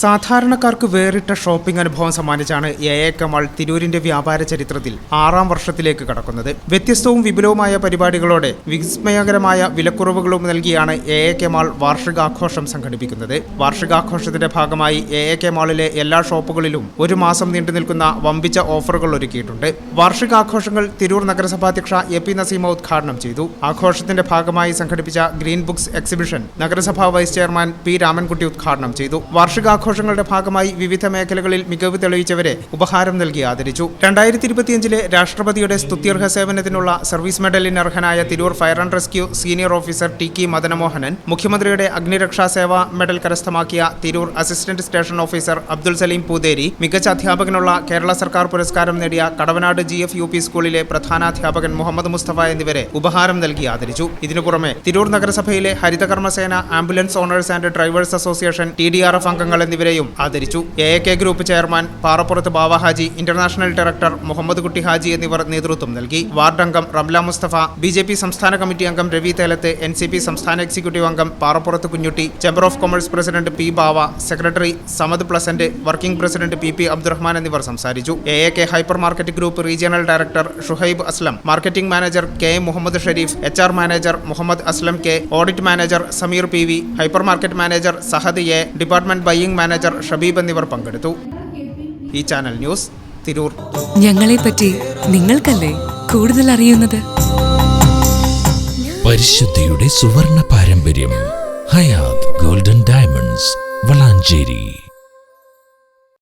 സാധാരണക്കാർക്ക് വേറിട്ട ഷോപ്പിംഗ് അനുഭവം സമ്മാനിച്ചാണ് എ എ കമാൾ തിരൂരിന്റെ വ്യാപാര ചരിത്രത്തിൽ ആറാം വർഷത്തിലേക്ക് കടക്കുന്നത്. വ്യത്യസ്തവും വിപുലവുമായ പരിപാടികളോടെ വിസ്മയകരമായ വിലക്കുറവുകളും നൽകിയാണ് എ എ കെമാൾ വാർഷികാഘോഷം സംഘടിപ്പിക്കുന്നത്. വാർഷികാഘോഷത്തിന്റെ ഭാഗമായി എ എ കെമാളിലെ എല്ലാ ഷോപ്പുകളിലും ഒരു മാസം നീണ്ടു നിൽക്കുന്ന വമ്പിച്ച ഓഫറുകൾ ഒരുക്കിയിട്ടുണ്ട്. വാർഷികാഘോഷങ്ങൾ തിരൂർ നഗരസഭാധ്യക്ഷ എ പി നസീമ ഉദ്ഘാടനം ചെയ്തു. ആഘോഷത്തിന്റെ ഭാഗമായി സംഘടിപ്പിച്ച ഗ്രീൻ ബുക്സ് എക്സിബിഷൻ നഗരസഭാ വൈസ് ചെയർമാൻ പി രാമൻകുട്ടി ഉദ്ഘാടനം ചെയ്തു. വാർഷികാഘോഷങ്ങളുടെ ഭാഗമായി വിവിധ മേഖലകളിൽ മികവ് തെളിയിച്ചവരെ ഉപഹാരം നൽകി ആദരിച്ചു. രണ്ടായിരത്തി ഇരുപത്തിയഞ്ചിലെ രാഷ്ട്രപതിയുടെ സ്തുത്യർഹ സേവനത്തിനുള്ള സർവീസ് മെഡലിന് അർഹനായ Tirur fire and rescue senior officer T K Madanamohanan മുഖ്യമന്ത്രിയുടെ അഗ്നിരക്ഷാ സേവാ മെഡൽ കരസ്ഥമാക്കിയ Tirur assistant station officer Abdul Saleem Poothery മികച്ച അധ്യാപകനുള്ള കേരള സർക്കാർ പുരസ്കാരം നേടിയ Kadavanad G F U P സ്കൂളിലെ പ്രധാനാധ്യാപകൻ മുഹമ്മദ് മുസ്തഫ എന്നിവരെ ഉപഹാരം നൽകി ആദരിച്ചു. ഇതിനു പുറമെ തിരൂർ നഗരസഭയിലെ Haritha Karma Sena ambulance owners and drivers association T D R F അംഗങ്ങൾ എന്നിവരെയും ആദരിച്ചു. A A K group chairman Parappurath Bava Haji international director Muhammad Kutty Haji എന്നിവർ നേതൃത്വം നൽകി. വാർഡ് അംഗം Ramla Musthafa B J P സംസ്ഥാന committee അംഗം Ravi Thelath N C P സംസ്ഥാന എക്സിക്യൂട്ടീവ് അംഗം Parappurath Kunhutty chamber of commerce president P Bava secretary Samad pleasant working president P P Abdurahman എന്നിവർ സംസാരിച്ചു. A A K hyper market group regional director Shuhaib Aslam marketing manager K Muhammad Shareef H R manager Muhammad Aslam K audit manager Sameer P V hyper market manager Sahad A department buying manager Shabeeb എന്നിവർ പങ്കെടുത്തു. ഈ channel news Tirur. ഞങ്ങളെപ്പറ്റി നിങ്ങൾക്കല്ലേ കൂടുതൽ അറിയുന്നത്? പരിശുദ്ധിയുടെ സുവർണ പാരമ്പര്യം Hayat golden diamonds Valanchery.